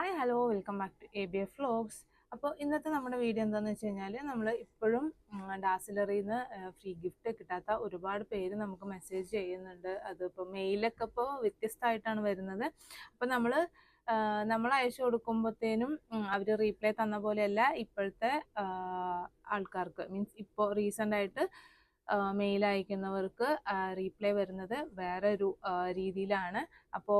Hi hello welcome back to A B F vlogs അപ്പോൾ ഇന്നത്തെ നമ്മുടെ വീഡിയോ എന്താണെന്ന് വെച്ച് കഴിഞ്ഞാൽ നമ്മൾ ഇപ്പോഴും ഡാസിലറിയിൽ നിന്ന് ഫ്രീ ഗിഫ്റ്റ് കിട്ടാത്ത ഒരുപാട് പേര് നമുക്ക് മെസ്സേജ് ചെയ്യുന്നുണ്ട്. അതിപ്പോൾ മെയിലൊക്കെ ഇപ്പോൾ വ്യത്യസ്തമായിട്ടാണ് വരുന്നത്. അപ്പോൾ നമ്മൾ നമ്മൾ അയച്ചു കൊടുക്കുമ്പോഴത്തേനും അവർ റീപ്ലൈ തന്ന പോലെയല്ല ഇപ്പോഴത്തെ ആൾക്കാർക്ക്. മീൻസ് ഇപ്പോൾ റീസെന്റ് ആയിട്ട് മെയിൽ അയക്കുന്നവർക്ക് റീപ്ലൈ വരുന്നത് വേറെ ഒരു രീതിയിലാണ്. അപ്പോൾ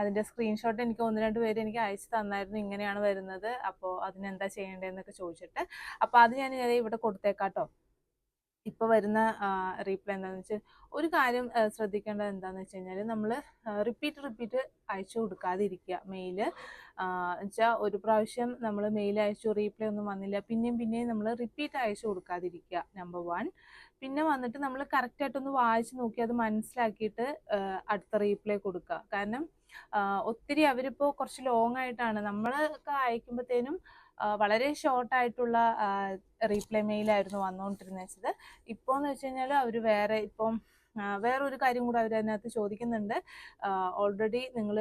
അതിന്റെ സ്ക്രീൻഷോട്ട് എനിക്ക് ഒന്ന് രണ്ട് പേര് എനിക്ക് അയച്ചു തന്നായിരുന്നു ഇങ്ങനെയാണ് വരുന്നത്. അപ്പോൾ അതിനെന്താ ചെയ്യേണ്ടതെന്നൊക്കെ ചോദിച്ചിട്ട്. അപ്പോൾ അത് ഞാൻ ഇവിടെ കൊടുത്തേക്കാട്ടോ. ഇപ്പോൾ വരുന്ന റീപ്ലൈ എന്താണെന്ന് വെച്ചാൽ ഒരു കാര്യം ശ്രദ്ധിക്കേണ്ടത് എന്താണെന്ന് വെച്ച് കഴിഞ്ഞാൽ നമ്മൾ റിപ്പീറ്റ് റിപ്പീറ്റ് അയച്ചു കൊടുക്കാതിരിക്കുക. മെയിൽ വെച്ചാൽ ഒരു പ്രാവശ്യം നമ്മൾ മെയിൽ അയച്ചു റീപ്ലൈ ഒന്നും വന്നില്ല. പിന്നെയും പിന്നെയും നമ്മൾ റിപ്പീറ്റ് അയച്ചു കൊടുക്കാതിരിക്കുക. നമ്പർ വൺ പിന്നെ വന്നിട്ട് നമ്മൾ കറക്റ്റായിട്ടൊന്ന് വായിച്ച് നോക്കി അത് മനസ്സിലാക്കിയിട്ട് അടുത്ത റീപ്ലൈ കൊടുക്കുക കാരണം ഒത്തിരി അവരിപ്പോൾ കുറച്ച് ലോങ് ആയിട്ടാണ്. നമ്മളൊക്കെ അയക്കുമ്പോഴത്തേനും വളരെ ഷോർട്ട് ആയിട്ടുള്ള റീപ്ലൈ മെയിലായിരുന്നു വന്നുകൊണ്ടിരുന്നത് വെച്ചത്. ഇപ്പോൾ എന്ന് വെച്ച് കഴിഞ്ഞാൽ അവർ വേറെ ഇപ്പം വേറൊരു കാര്യം കൂടെ അവർ അതിനകത്ത് ചോദിക്കുന്നുണ്ട്. ഓൾറെഡി നിങ്ങൾ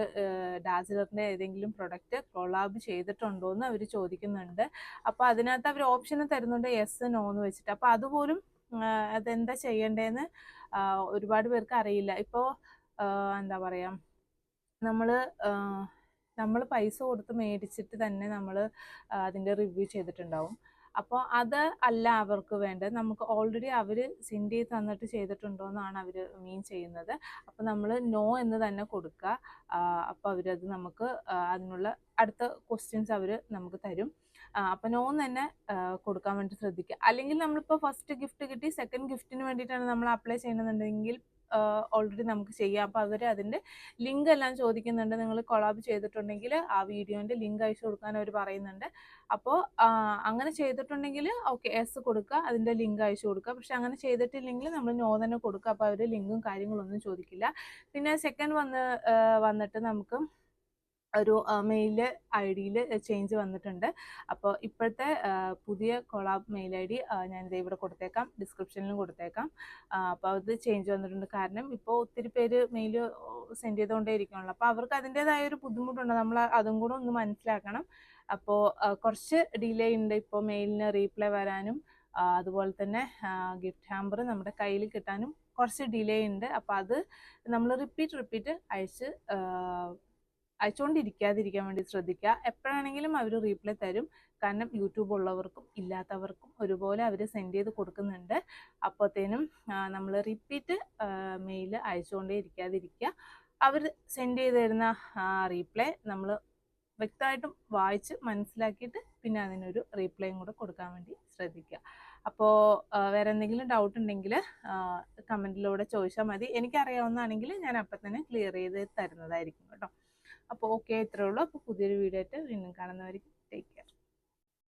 ഡാസിലറിന്റെ ഏതെങ്കിലും പ്രൊഡക്റ്റ് കൊളാബ് ചെയ്തിട്ടുണ്ടോ എന്ന് അവർ ചോദിക്കുന്നുണ്ട്. അപ്പോൾ അതിനകത്ത് അവർ ഓപ്ഷൻ തരുന്നുണ്ട് യെസ് നോ എന്ന് വെച്ചിട്ട്. അപ്പോൾ അതുപോലും അതെന്താ ചെയ്യേണ്ടതെന്ന് ഒരുപാട് പേർക്ക് അറിയില്ല. ഇപ്പോൾ എന്താ പറയുക നമ്മൾ നമ്മൾ പൈസ കൊടുത്ത് മേടിച്ചിട്ട് തന്നെ നമ്മൾ അതിന്റെ റിവ്യൂ ചെയ്തിട്ടുണ്ടാവും. അപ്പോൾ അത് അല്ല അവർക്ക് വേണ്ടത്. നമുക്ക് ഓൾറെഡി അവർ സെൻഡ് ചെയ്ത് തന്നിട്ട് ചെയ്തിട്ടുണ്ടോ എന്നാണ് അവർ മീൻ ചെയ്യുന്നത്. അപ്പോൾ നമ്മൾ നോ എന്ന് തന്നെ കൊടുക്കുക. അപ്പോൾ അവരത് നമുക്ക് അതിനുള്ള അടുത്ത ക്വസ്റ്റ്യൻസ് അവർ നമുക്ക് തരും. അപ്പോൾ നോ തന്നെ കൊടുക്കാൻ വേണ്ടി ശ്രദ്ധിക്കുക. അല്ലെങ്കിൽ നമ്മളിപ്പോൾ ഫസ്റ്റ് ഗിഫ്റ്റ് കിട്ടി സെക്കൻഡ് ഗിഫ്റ്റിന് വേണ്ടിയിട്ടാണ് നമ്മൾ അപ്ലൈ ചെയ്യണമെന്നുണ്ടെങ്കിൽ ഓൾറെഡി നമുക്ക് ചെയ്യാം. അപ്പോൾ അവർ അതിന്റെ ലിങ്ക് എല്ലാം ചോദിക്കുന്നുണ്ട്. നിങ്ങൾ കൊളാബ് ചെയ്തിട്ടുണ്ടെങ്കിൽ ആ വീഡിയോന്റെ ലിങ്ക് അയച്ചു കൊടുക്കാൻ അവർ പറയുന്നുണ്ട്. അപ്പോൾ അങ്ങനെ ചെയ്തിട്ടുണ്ടെങ്കിൽ ഓക്കെ എസ് കൊടുക്കുക അതിന്റെ ലിങ്ക് അയച്ചു കൊടുക്കുക. പക്ഷെ അങ്ങനെ ചെയ്തിട്ടില്ലെങ്കിൽ നമ്മൾ നോ തന്നെ കൊടുക്കുക. അപ്പോൾ അവർ ലിങ്കും കാര്യങ്ങളൊന്നും ചോദിക്കില്ല. പിന്നെ സെക്കൻഡ് വന്ന് വന്നിട്ട് നമുക്ക് ഒരു മെയിൽ ഐ ഡിയിൽ ചേഞ്ച് വന്നിട്ടുണ്ട്. അപ്പോൾ ഇപ്പോഴത്തെ പുതിയ കൊളാബ് മെയിൽ ഐ ഡി ഞാനിത് ഇവിടെ കൊടുത്തേക്കാം. ഡിസ്ക്രിപ്ഷനിലും കൊടുത്തേക്കാം. അപ്പോൾ അത് ചേഞ്ച് വന്നിട്ടുണ്ട്. കാരണം ഇപ്പോൾ ഒത്തിരി പേര് മെയിൽ സെൻഡ് ചെയ്തുകൊണ്ടേ ഇരിക്കണല്ലോ അപ്പോൾ അവർക്ക് അതിന്റെതായ ഒരു ബുദ്ധിമുട്ടുണ്ട്. നമ്മൾ അതും കൂടെ ഒന്ന് മനസ്സിലാക്കണം. അപ്പോൾ കുറച്ച് ഡിലേ ഉണ്ട് ഇപ്പോൾ മെയിലിന് റീപ്ലൈ വരാനും അതുപോലെ തന്നെ ഗിഫ്റ്റ് ഹാമ്പർ നമ്മുടെ കയ്യിൽ കിട്ടാനും കുറച്ച് ഡിലേ ഉണ്ട്. അപ്പോൾ അത് നമ്മൾ റിപ്പീറ്റ് റിപ്പീറ്റ് അയച്ച് അയച്ചുകൊണ്ടിരിക്കാതിരിക്കാൻ വേണ്ടി ശ്രദ്ധിക്കുക. എപ്പോഴാണെങ്കിലും അവർ റീപ്ലൈ തരും. കാരണം യൂട്യൂബ് ഉള്ളവർക്കും ഇല്ലാത്തവർക്കും ഒരുപോലെ അവർ സെൻഡ് ചെയ്ത് കൊടുക്കുന്നുണ്ട്. അപ്പോഴത്തേനും നമ്മൾ റിപ്പീറ്റ് മെയിൽ അയച്ചുകൊണ്ടേ ഇരിക്കാതിരിക്കുക. അവർ സെൻഡ് ചെയ്ത് തരുന്ന റീപ്ലൈ നമ്മൾ വ്യക്തമായിട്ടും വായിച്ച് മനസ്സിലാക്കിയിട്ട് പിന്നെ അതിനൊരു റീപ്ലൈയും കൂടെ കൊടുക്കാൻ വേണ്ടി ശ്രദ്ധിക്കുക. അപ്പോൾ വേറെ എന്തെങ്കിലും ഡൗട്ട് ഉണ്ടെങ്കിൽ കമന്റിലൂടെ ചോദിച്ചാൽ മതി. എനിക്കറിയാവുന്നതാണെങ്കിൽ ഞാൻ അപ്പം തന്നെ ക്ലിയർ ചെയ്ത് തരുന്നതായിരിക്കും കേട്ടോ. അപ്പോൾ ഓക്കെ ഇത്രേ ഉള്ളൂ. അപ്പോൾ പുതിയൊരു വീഡിയോ ആയിട്ട് വീണ്ടും കാണുന്നവർക്ക് ടേക്ക് കെയർ